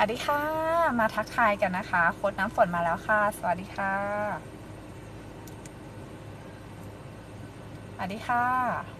วัสดีค่ะ มาทักทายกันนะคะ โค้ดน้ำฝนมาแล้วค่ะ สวัสดีค่ะ สวัสดีค่ะ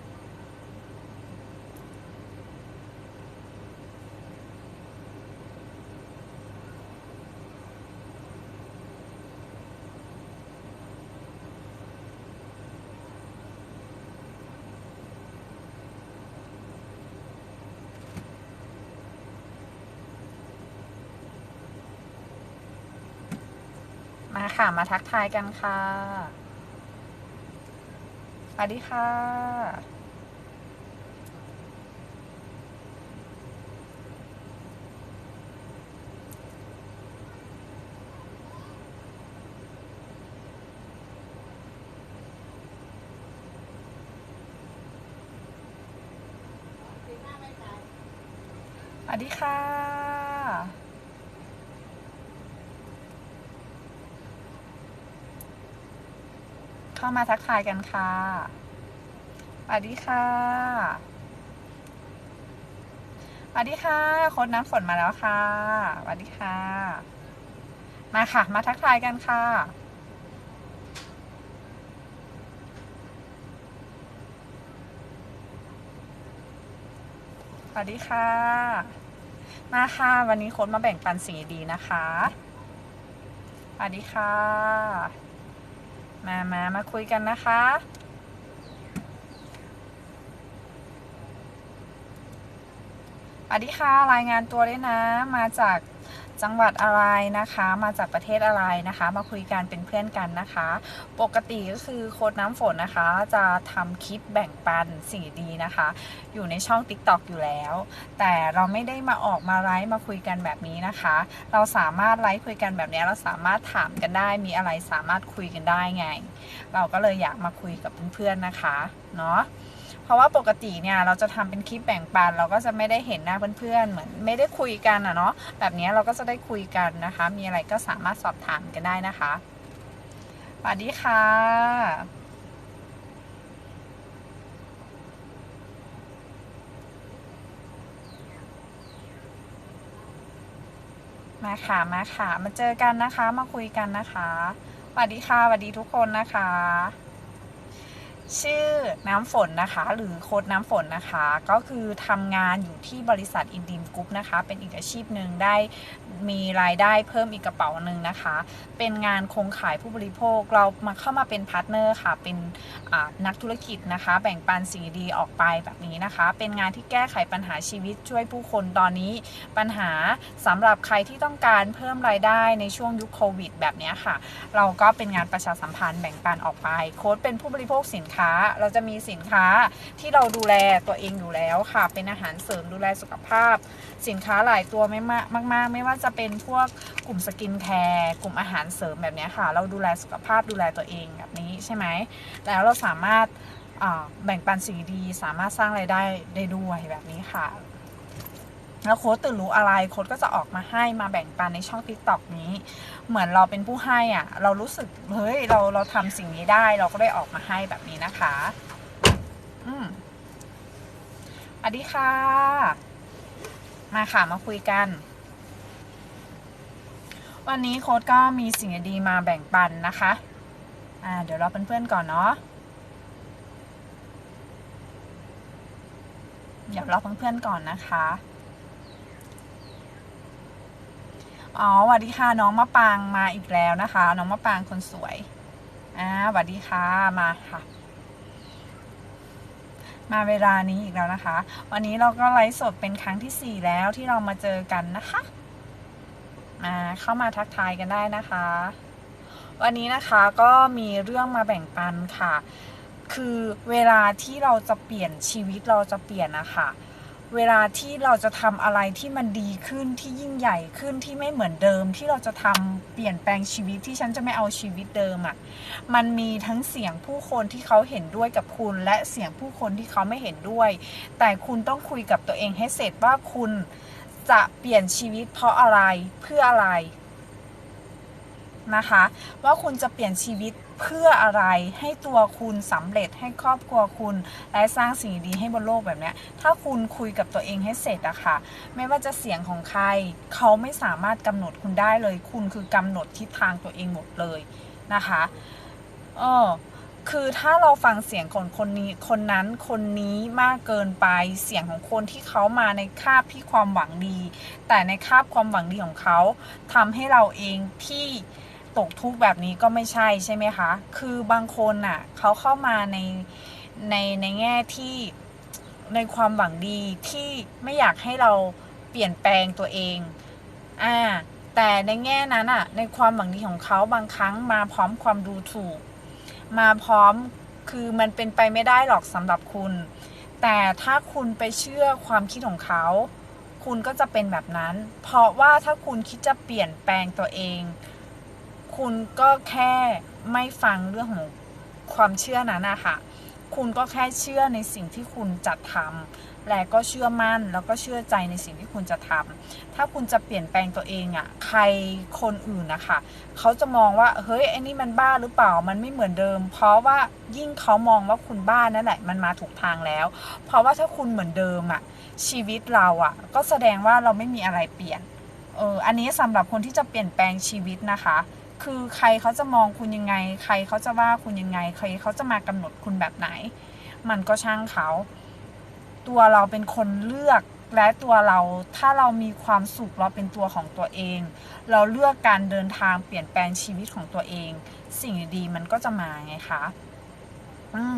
ค่ะ มาทักทายกันค่ะสวัสดีค่ะ สวัสดีค่ะ เข้ามาทักทายกันค่ะสวัสดีค่ะสวัสดีค่ะโค้ดน้ำฝนมาแล้วค่ะสวัสดีค่ะ มาค่ะ มาทักทายกันค่ะสวัสดีค่ะ มาค่ะ วันนี้โค้ดมาแบ่งปันสิ่งดีๆนะคะสวัสดีค่ะ มามามาคุยกันนะคะสวัสดีค่ะ รายงานตัวด้วยนะ มาจาก จังหวัดอะไรนะคะ มาจากประเทศอะไรนะคะ มาคุยกันเป็นเพื่อนกันนะคะ ปกติก็คือโค้ดน้ำฝนนะคะ จะทำคลิปแบ่งปันสิ่งดีนะคะ อยู่ในช่อง TikTok อยู่แล้ว แต่เราไม่ได้มาออกมาไลฟ์มาคุยกันแบบนี้นะคะ เราสามารถไลฟ์คุยกันแบบนี้เราสามารถถามกันได้มีอะไรสามารถคุยกันได้ไง เราก็เลยอยากมาคุยกับเพื่อนๆนะคะเนาะ เพราะว่าปกติเนี่ยเราจะทำเป็นคลิปแบ่งปัน เราก็จะไม่ได้เห็นหน้าเพื่อนๆเหมือนไม่ได้คุยกันอะเนาะแบบนี้เราก็จะได้คุยกันนะคะ มีอะไรก็สามารถสอบถามกันได้นะคะสวัสดีค่ะ มาค่ะมาค่ะ มาเจอกันนะคะ มาคุยกันนะคะสวัสดีค่ะสวัสดีทุกคนนะคะ ชื่อน้ำฝนนะคะ หรือโค้ดน้ำฝนนะคะ ก็คือทำงานอยู่ที่บริษัทอินดีมกรุ๊ปนะคะ เป็นอีกอาชีพหนึ่งได้ มีรายได้เพิ่มอีกกระเป๋าหนึ่งนะคะ เป็นงานคงขายผู้บริโภคเรามาเข้ามาเป็นพาร์ทเนอร์ค่ะ เป็นนักธุรกิจนะคะ แบ่งปันสิ่งดีออกไปแบบนี้นะคะ เป็นงานที่แก้ไขปัญหาชีวิตช่วยผู้คนตอนนี้ปัญหาสำหรับใครที่ต้องการเพิ่มรายได้ในช่วงยุคโควิด แบบนี้ค่ะ เราก็เป็นงานประชาสัมพันธ์แบ่งปันออกไป โค้ดเป็นผู้บริโภคสินค้า เราจะมีสินค้าที่เราดูแลตัวเองอยู่แล้วค่ะ เป็นอาหารเสริมดูแลสุขภาพ สินค้าหลายตัวไม่มากมาก ๆ ไม่ว่าจะเป็นพวกกลุ่มสกินแคร์กลุ่มอาหารเสริมแบบนี้ค่ะ เราดูแลสุขภาพดูแลตัวเองแบบนี้ใช่ไหมแล้วเราสามารถแบ่งปันสิ่งดีสามารถสร้างรายได้ได้ด้วยแบบนี้ค่ะ แล้วโค้ดตื่นรู้อะไรโค้ดก็จะออกมาให้มาแบ่งปันในช่อง t ิ k t o k นี้ เหมือนเราเป็นผู้ให้อะ เรารู้สึกเฮ้ยเราเราทำสิ่งนี้ได้เราก็ได้ออกมาให้แบบนี้นะคะ อืมสวัสดีค่ะ มาค่ะมาคุยกัน วันนี้โค้ดก็มีสิ่งดีมาแบ่งปันนะคะอ่าเดี๋ยวเราเป็นเพื่อนๆก่อนเนาะเดี๋ยวเราเพื่อนๆก่อนนะคะอ๋อสวัสดีค่ะน้องมะปางมาอีกแล้วนะคะ น้องมะปางคนสวยอ่าสวัสดีค่ะมาค่ะ มาเวลานี้อีกแล้วนะคะ วันนี้เราก็ไลฟ์สดเป็นครั้งที่สี่แล้วที่เรามาเจอกันนะคะ มาเข้ามาทักทายกันได้นะคะ วันนี้นะคะก็มีเรื่องมาแบ่งปันค่ะ คือเวลาที่เราจะเปลี่ยนชีวิตเราจะเปลี่ยนนะคะ เวลาที่เราจะทำอะไรที่มันดีขึ้นที่ยิ่งใหญ่ขึ้นที่ไม่เหมือนเดิม ที่เราจะทำเปลี่ยนแปลงชีวิตที่ฉันจะไม่เอาชีวิตเดิมอะ่ะมันมีทั้งเสียงผู้คนที่เขาเห็นด้วยกับคุณ และเสียงผู้คนที่เขาไม่เห็นด้วย แต่คุณต้องคุยกับตัวเองให้เสร็จว่าคุณจะเปลี่ยนชีวิตเพราะอะไรเพื่ออะไรนะคะ ว่าคุณจะเปลี่ยนชีวิต เพื่ออะไรให้ตัวคุณสำเร็จให้ครอบครัวคุณ และสร้างสิ่งดีให้บนโลกแบบนี้ถ้าคุณคุยกับตัวเองให้เสร็จอะค่ะ ไม่ว่าจะเสียงของใคร เขาไม่สามารถกำหนดคุณได้เลย คุณคือกำหนดทิศทางตัวเองหมดเลยนะคะเออคือถ้าเราฟังเสียงของคนนี้คนนั้นคนนี้มากเกินไปเสียงของคนที่เขามาในคาบที่ความหวังดี แต่ในคาบความหวังดีของเขาทำให้เราเองที่ ตกทุกข์แบบนี้ก็ไม่ใช่ใช่ไหมคะ คือบางคนน่ะเขาเข้ามาในในในแง่ที่ในความหวังดีที่ไม่อยากให้เราเปลี่ยนแปลงตัวเอง อ่า แต่ในแง่นั้นอะในความหวังดีของเขาบางครั้งมาพร้อมความดูถูก มาพร้อมคือมันเป็นไปไม่ได้หรอกสำหรับคุณ แต่ถ้าคุณไปเชื่อความคิดของเขา คุณก็จะเป็นแบบนั้น เพราะว่าถ้าคุณคิดจะเปลี่ยนแปลงตัวเอง คุณก็แค่ไม่ฟังเรื่องของความเชื่อนั้นนะคะคุณก็แค่เชื่อในสิ่งที่คุณจะทำและก็เชื่อมั่นแล้วก็เชื่อใจในสิ่งที่คุณจะทำถ้าคุณจะเปลี่ยนแปลงตัวเองอะ่ะ ใครคนอื่นนะคะเขาจะมองว่าเฮ้ยไอ้นี่มันบ้าหรือเปล่ามันไม่เหมือนเดิม เพราะว่ายิ่งเขามองว่าคุณบ้านั่นแหละมันมาถูกทางแล้ว เพราะว่าถ้าคุณเหมือนเดิมอะ่ะ ชีวิตเราอะ่ะ ก็แสดงว่าเราไม่มีอะไรเปลี่ยนเอออันนี้สำหรับคนที่จะเปลี่ยนแปลงชีวิตนะคะ คือใครเขาจะมองคุณยังไง ใครเขาจะว่าคุณยังไง ใครเขาจะมากำหนดคุณแบบไหน มันก็ช่างเขา ตัวเราเป็นคนเลือกและตัวเราถ้าเรามีความสุขเราเป็นตัวของตัวเอง เราเลือกการเดินทางเปลี่ยนแปลงชีวิตของตัวเอง สิ่งดีๆมันก็จะมาไงคะ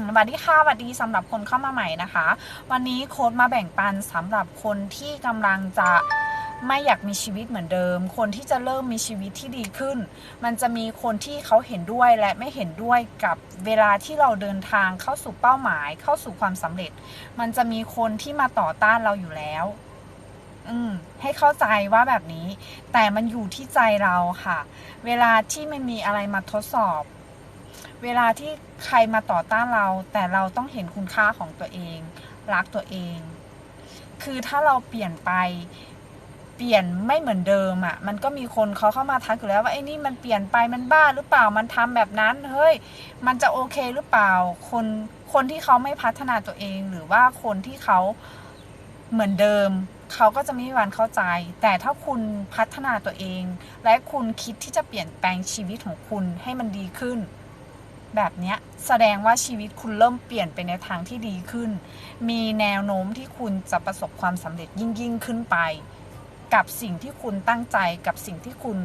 สวัสดีค่ะสวัสดีสำหรับคนเข้ามาใหม่นะคะ วันนี้โค้ดมาแบ่งปันสำหรับคนที่กำลังจะ ไม่อยากมีชีวิตเหมือนเดิม คนที่จะเริ่มมีชีวิตที่ดีขึ้น มันจะมีคนที่เขาเห็นด้วยและไม่เห็นด้วยกับเวลาที่เราเดินทางเข้าสู่เป้าหมาย เข้าสู่ความสำเร็จ มันจะมีคนที่มาต่อต้านเราอยู่แล้ว อืม ให้เข้าใจว่าแบบนี้ แต่มันอยู่ที่ใจเราค่ะ เวลาที่มันมีอะไรมาทดสอบ เวลาที่ใครมาต่อต้านเรา แต่เราต้องเห็นคุณค่าของตัวเอง รักตัวเอง คือถ้าเราเปลี่ยนไป เปลี่ยนไม่เหมือนเดิมอะ่ะ มันก็มีคนเขาเข้ามาทักอยู่แล้วว่าไอ้นี่มันเปลี่ยนไปมันบ้าหรือเปล่ามันทำแบบนั้นเฮ้ยมันจะโอเคหรือเปล่า คนคนที่เขาไม่พัฒนาตัวเองหรือว่าคนที่เขาเหมือนเดิมเขาก็จะไม่มีวันเข้าใจ แต่ถ้าคุณพัฒนาตัวเอง และคุณคิดที่จะเปลี่ยนแปลงชีวิตของคุณให้มันดีขึ้น แบบนี้แสดงว่าชีวิตคุณเริ่มเปลี่ยนไปในทางที่ดีขึ้น มีแนวโน้มที่คุณจะประสบความสำเร็จยิ่งยิ่งขึ้นไป กับสิ่งที่คุณตั้งใจกับสิ่งที่คุณ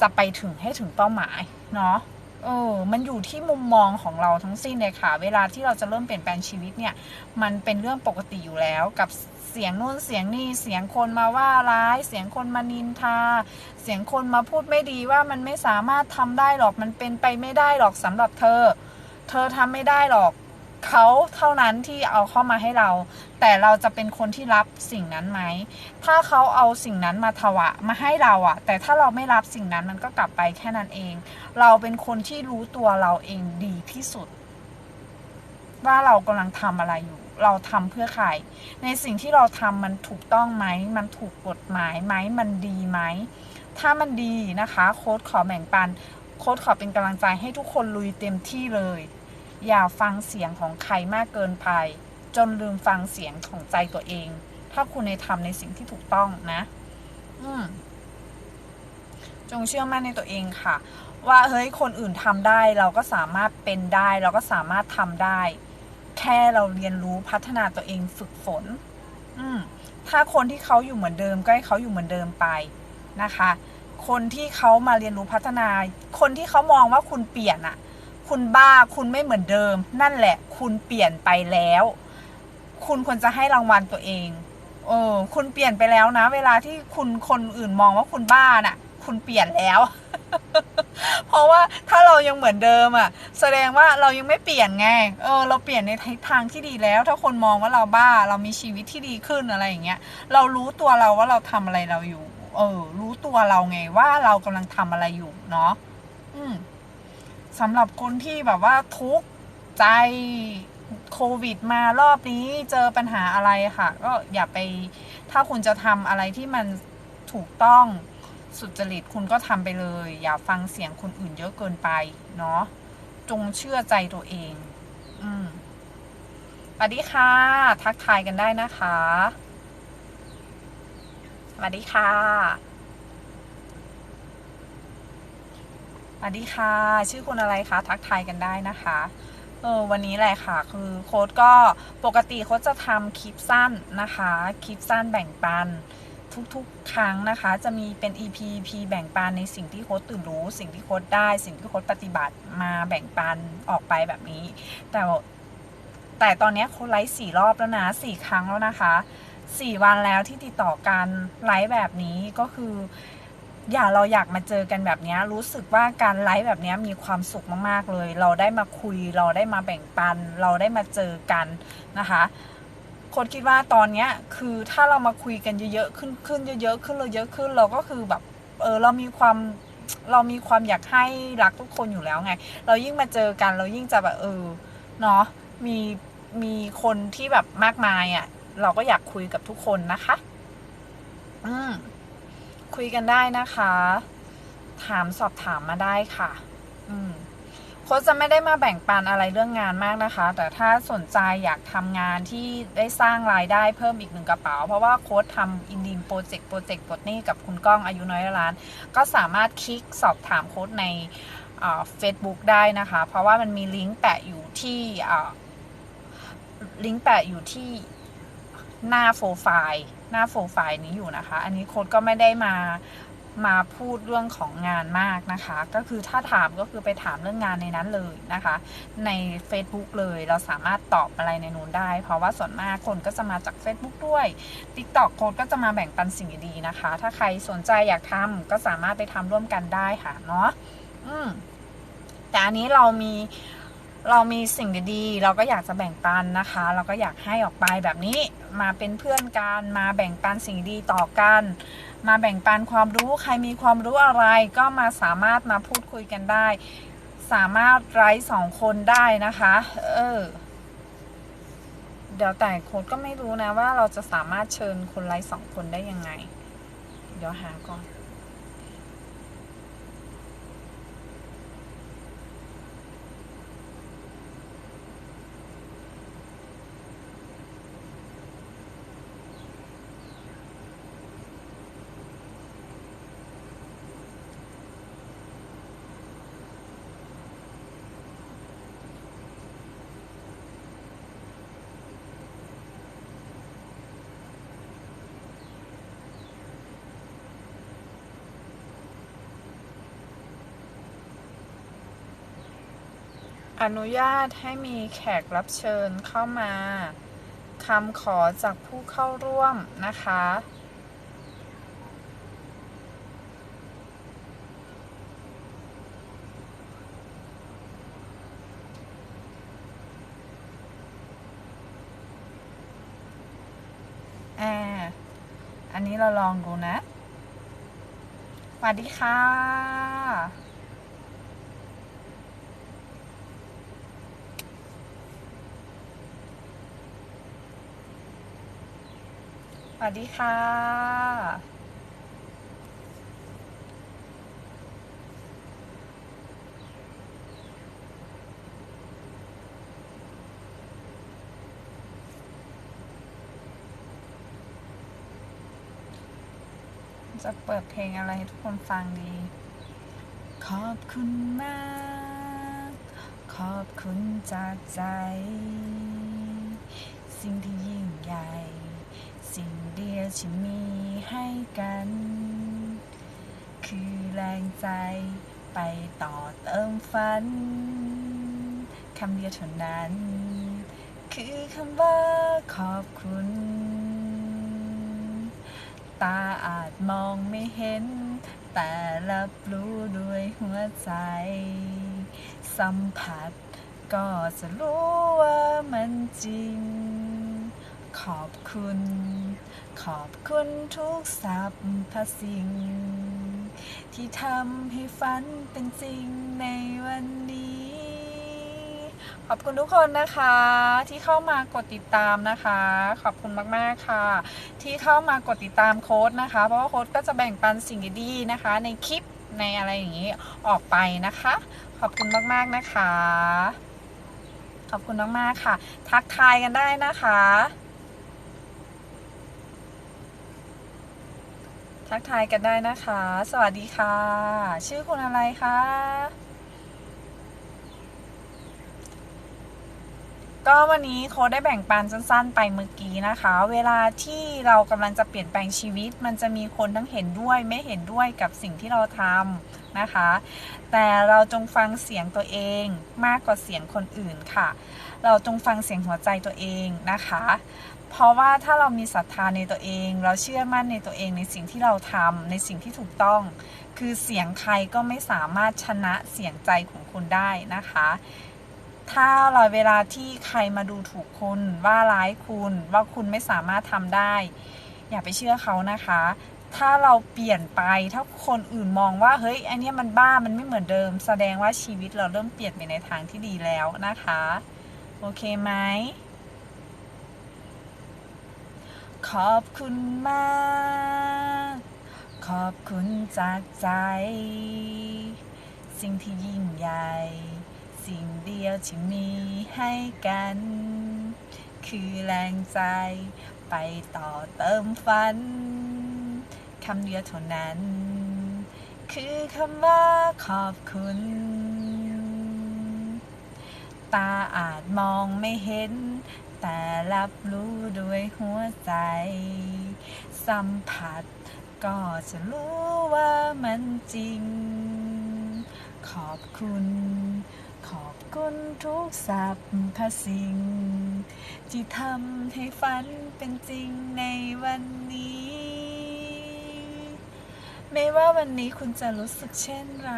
จะไปถึงให้ถึงเป้าหมายเนาะเออ มันอยู่ที่มุมมองของเราทั้งสิ้นเลยค่ะ เวลาที่เราจะเริ่มเปลี่ยนแปลงชีวิตเนี่ย มันเป็นเรื่องปกติอยู่แล้วกับเสียงนู่นเสียงนี่เสียงคนมาว่าร้าย เสียงคนมานินทา เสียงคนมาพูดไม่ดีว่ามันไม่สามารถทำได้หรอกมันเป็นไปไม่ได้หรอกสำหรับเธอ เธอทำไม่ได้หรอก เขาเท่านั้นที่เอาเข้ามาให้เรา แต่เราจะเป็นคนที่รับสิ่งนั้นไหม ถ้าเขาเอาสิ่งนั้นมาถวะมาให้เราอะแต่ถ้าเราไม่รับสิ่งนั้นมันก็กลับไปแค่นั้นเอง เราเป็นคนที่รู้ตัวเราเองดีที่สุด ว่าเรากำลังทำอะไรอยู่ เราทำเพื่อใคร ในสิ่งที่เราทำมันถูกต้องไหม มันถูกกฎหมายไหม มันดีไหม ถ้ามันดีนะคะ โค้ดขอแบ่งปัน โค้ดขอเป็นกำลังใจให้ทุกคนลุยเต็มที่เลย อย่าฟังเสียงของใครมากเกินไป จนลืมฟังเสียงของใจตัวเอง ถ้าคุณในทำในสิ่งที่ถูกต้องนะ อืม จงเชื่อมั่นในตัวเองค่ะ ว่าเฮ้ยคนอื่นทำได้เราก็สามารถเป็นได้ เราก็สามารถทำได้ แค่เราเรียนรู้พัฒนาตัวเองฝึกฝน อืม ถ้าคนที่เขาอยู่เหมือนเดิม ก็ให้เขาอยู่เหมือนเดิมไปนะคะ คนที่เขามาเรียนรู้พัฒนา คนที่เขามองว่าคุณเปลี่ยนอะ คุณบ้าคุณไม่เหมือนเดิม นั่นแหละ คุณเปลี่ยนไปแล้ว คุณควรจะให้รางวัลตัวเองเออคุณเปลี่ยนไปแล้วนะ เวลาที่คุณคนอื่นมองว่าคุณบ้าน่ะ คุณเปลี่ยนแล้ว เพราะว่าถ้าเรายังเหมือนเดิมอะ แสดงว่าเรายังไม่เปลี่ยนไง เออ เราเปลี่ยนในทิศทางที่ดีแล้ว ถ้าคนมองว่าเราบ้า เรามีชีวิตที่ดีขึ้นอะไรอย่างเงี้ย เรารู้ตัวเราว่าเราทำอะไรเราอยู่ เออ รู้ตัวเราไงว่าเรากำลังทำอะไรอยู่เนาะ อืม สำหรับคนที่แบบว่าทุกข์ใจโควิดมารอบนี้เจอปัญหาอะไรค่ะ ก็อย่าไปถ้าคุณจะทำอะไรที่มันถูกต้องสุจริตคุณก็ทำไปเลย อย่าฟังเสียงคนอื่นเยอะเกินไปเนาะจงเชื่อใจตัวเอง อืมสวัสดีค่ะ ทักทายกันได้นะคะสวัสดีค่ะ วัสดีค่ะ ชื่อคุณอะไรคะ ทักทายกันได้นะคะ เออวันนี้แหละค่ะ คือโค้ดก็ปกติโค้ดจะทำคลิปสั้นนะคะ คลิปสั้นแบ่งปันทุกๆ ครั้งนะคะ จะมีเป็น EP EP แบ่งปันในสิ่งที่โค้ดตื่นรู้ สิ่งที่โค้ดได้ สิ่งที่โค้ดปฏิบัติมาแบ่งปันออกไปแบบนี้ แต่แต่ตอนนี้โค้ดไลฟ์สี่รอบแล้วนะสี่ครั้งแล้วนะคะสี่วันแล้วที่ติดต่อกันไลฟ์แบบนี้ก็คือ อย่าเราอยากมาเจอกันแบบนี้รู้สึกว่าการไลฟ์แบบนี้มีความสุขมากๆเลย เราได้มาคุย เราได้มาแบ่งปัน เราได้มาเจอกันนะคะคนคิดว่าตอนเนี้ยคือถ้าเรามาคุยกันเยอะๆขึ้นขึ้นเยอะๆขึ้นเราเยอะขึ้นเราก็คือแบบเออเรามีความเรามีความอยากให้รักทุกคนอยู่แล้วไง เรายิ่งมาเจอกันเรายิ่งจะแบบเออเนาะมีมีคนที่แบบมากมายอะ่ะ เราก็อยากคุยกับทุกคนนะคะ อืม คุยกันได้นะคะ ถามสอบถามมาได้ค่ะ อืมโค้ชจะไม่ได้มาแบ่งปันอะไรเรื่องงานมากนะคะ แต่ถ้าสนใจอยากทำงานที่ได้สร้างรายได้เพิ่มอีกหนึ่งกระเป๋า เพราะว่าโค้ชทำอินดีมโปรเจกต์โปรเจกต์ปลดหนี้กับคุณก้องอายุน้อยล้าน ก็สามารถคลิกสอบถามโค้ชในเฟซบุ๊กได้นะคะ เพราะว่ามันมีลิงก์แปะอยู่ที่ลิงก์แปะอยู่ที่ หน้าโปรไฟล์หน้าโปรไฟล์นี้อยู่นะคะ อันนี้โค้ดก็ไม่ได้มามาพูดเรื่องของงานมากนะคะ ก็คือถ้าถามก็คือไปถามเรื่องงานในนั้นเลยนะคะ ใน Facebook เลยเราสามารถตอบอะไรในนู้นได้ เพราะว่าส่วนมากคนก็จะมาจาก Facebook ด้วย TikTok โค้ดก็จะมาแบ่งปันสิ่งดีๆนะคะ ถ้าใครสนใจอยากทำก็สามารถไปทำร่วมกันได้ค่ะเนาะอืมแต่อันนี้เรามี เรามีสิ่งดีๆ เราก็อยากจะแบ่งปันนะคะ เราก็อยากให้ออกไปแบบนี้มาเป็นเพื่อนกันมาแบ่งปันสิ่งดีต่อกัน มาแบ่งปันความรู้ใครมีความรู้อะไรก็มาสามารถมาพูดคุยกันได้ สามารถไร้สองคนได้นะคะ เออเดี๋ยวแต่โค้ดก็ไม่รู้นะว่าเราจะสามารถเชิญคนไร้สองคนได้ยังไง เดี๋ยวหาก่อน อนุญาตให้มีแขกรับเชิญเข้ามาคำขอจากผู้เข้าร่วมนะคะอ่าอันนี้เราลองดูนะ สวัสดีค่ะ วัสดีค่ะจะเปิดเพลงอะไรให้ทุกคนฟังดี ขอบคุณมาก ขอบคุณจากใจ สิ่งที่ยิ่งใหญ่ สิ่งเดียวที่มีให้กัน คือแรงใจไปต่อเติมฝันคำเดียวเท่านั้น คือคำว่าขอบคุณ ตาอาจมองไม่เห็น แต่รับรู้ด้วยหัวใจ สัมผัสก็จะรู้ว่ามันจริง ขอบคุณ ขอบคุณทุกสรรพสิ่ง ที่ทำให้ฝันเป็นจริงในวันนี้ ขอบคุณทุกคนนะคะที่เข้ามากดติดตามนะคะ ขอบคุณมากๆค่ะ ที่เข้ามากดติดตามโค้ดนะคะ เพราะว่าโค้ดก็จะแบ่งปันสิ่งดีๆนะคะ ในคลิปในอะไรอย่างนี้ออกไปนะคะ ขอบคุณมากๆนะคะ ขอบคุณมากๆค่ะ ทักทายกันได้นะคะ ทักทายกันได้นะคะ สวัสดีค่ะ ชื่อคุณอะไรคะ ก็วันนี้โค้ดได้แบ่งปันสั้น ๆ ไปเมื่อกี้นะคะ เวลาที่เรากำลังจะเปลี่ยนแปลงชีวิต มันจะมีคนทั้งเห็นด้วยไม่เห็นด้วยกับสิ่งที่เราทำนะคะ แต่เราจงฟังเสียงตัวเองมากกว่าเสียงคนอื่นค่ะ เราจงฟังเสียงหัวใจตัวเองนะคะ เพราะว่าถ้าเรามีศรัทธาในตัวเอง เราเชื่อมั่นในตัวเองในสิ่งที่เราทำในสิ่งที่ถูกต้อง คือเสียงใครก็ไม่สามารถชนะเสียงใจของคุณได้นะคะ ถ้าเราเวลาที่ใครมาดูถูกคุณว่าร้ายคุณว่าคุณไม่สามารถทำได้ อย่าไปเชื่อเขานะคะ ถ้าเราเปลี่ยนไปถ้าคนอื่นมองว่าเฮ้ยอันนี้มันบ้ามันไม่เหมือนเดิม แสดงว่าชีวิตเราเริ่มเปลี่ยนไปในทางที่ดีแล้วนะคะ โอเคไหม ขอบคุณมาก ขอบคุณจากใจ สิ่งที่ยิ่งใหญ่ สิ่งเดียวที่มีให้กัน คือแรงใจ ไปต่อเติมฝันคำเดียวเท่านั้น คือคำว่าขอบคุณ ตาอาจมองไม่เห็น แต่รับรู้ด้วยหัวใจ สัมผัสก็จะรู้ว่ามันจริง ขอบคุณ ขอบคุณทุกสรรพสิ่ง ที่ทำให้ฝันเป็นจริงในวันนี้ ไม่ว่าวันนี้คุณจะรู้สึกเช่นไร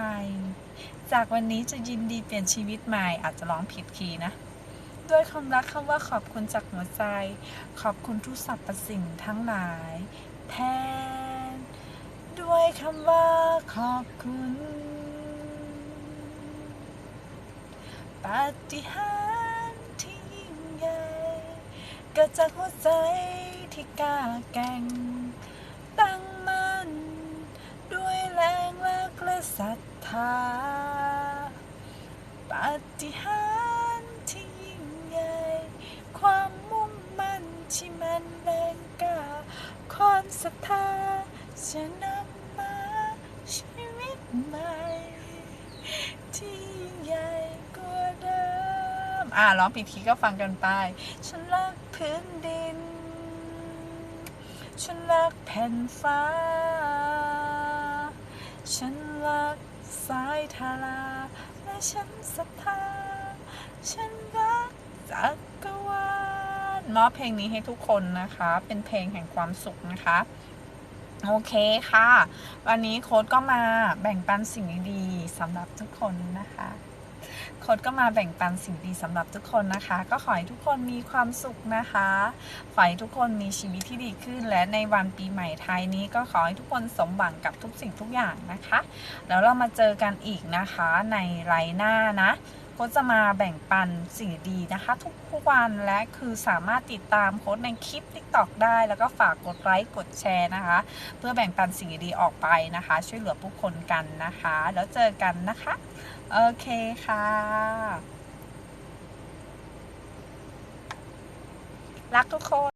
จากวันนี้จะยินดีเปลี่ยนชีวิตใหม่อาจจะร้องผิดคีย์นะ ด้วยคำรักคำว่าขอบคุณจากหัวใจ ขอบคุณทุกสรรพสิ่งทั้งหลาย แทน ด้วยคำว่าขอบคุณ ปาฏิหาริย์ที่ยิ่งใหญ่เกิดจากหัวใจที่กล้าแกร่งตั้งมั่นด้วยแรงและศรัทาปาฏิหาริย์ที่ยิ่งใหญ่ ความมุ่งมั่นที่มันแรงกล้าความศรัทธาจะนำมาชีวิตใหม่ที่ยิ่งใหญ่กว่าเดิม อ่าร้องผิดคีก็ฟังกันไป ฉันรักพื้นดิน ฉันรักแผ่นฟ้า ฉันรัก สายทาราและฉันศรัทธา ฉันรักจักรวาลมอบเพลงนี้ให้ทุกคนนะคะ เป็นเพลงแห่งความสุขนะคะ โอเคค่ะ วันนี้โค้ดก็มาแบ่งปันสิ่งดีๆสำหรับทุกคนนะคะ ค้ดก็มาแบ่งปันสิ่งดีสำหรับทุกคนนะคะ ก็ขอให้ทุกคนมีความสุขนะคะ ขอให้ทุกคนมีชีวิตที่ดีขึ้น และในวันปีใหม่ไทยนี้ก็ขอให้ทุกคนสมหวังกับทุกสิ่งทุกอย่างนะคะ แล้วเรามาเจอกันอีกนะคะในไลน์หน้านะโค้ดจะมาแบ่งปันสิ่งดีนะคะ ทุกๆวันและคือสามารถติดตามโค้ดในคลิป TikTok ได้ แล้วก็ฝากกดไลค์กดแชร์นะคะ เพื่อแบ่งปันสิ่งดีออกไปนะคะ ช่วยเหลือผู้คนกันนะคะ แล้วเจอกันนะคะ โอเคค่ะ รักทุกคน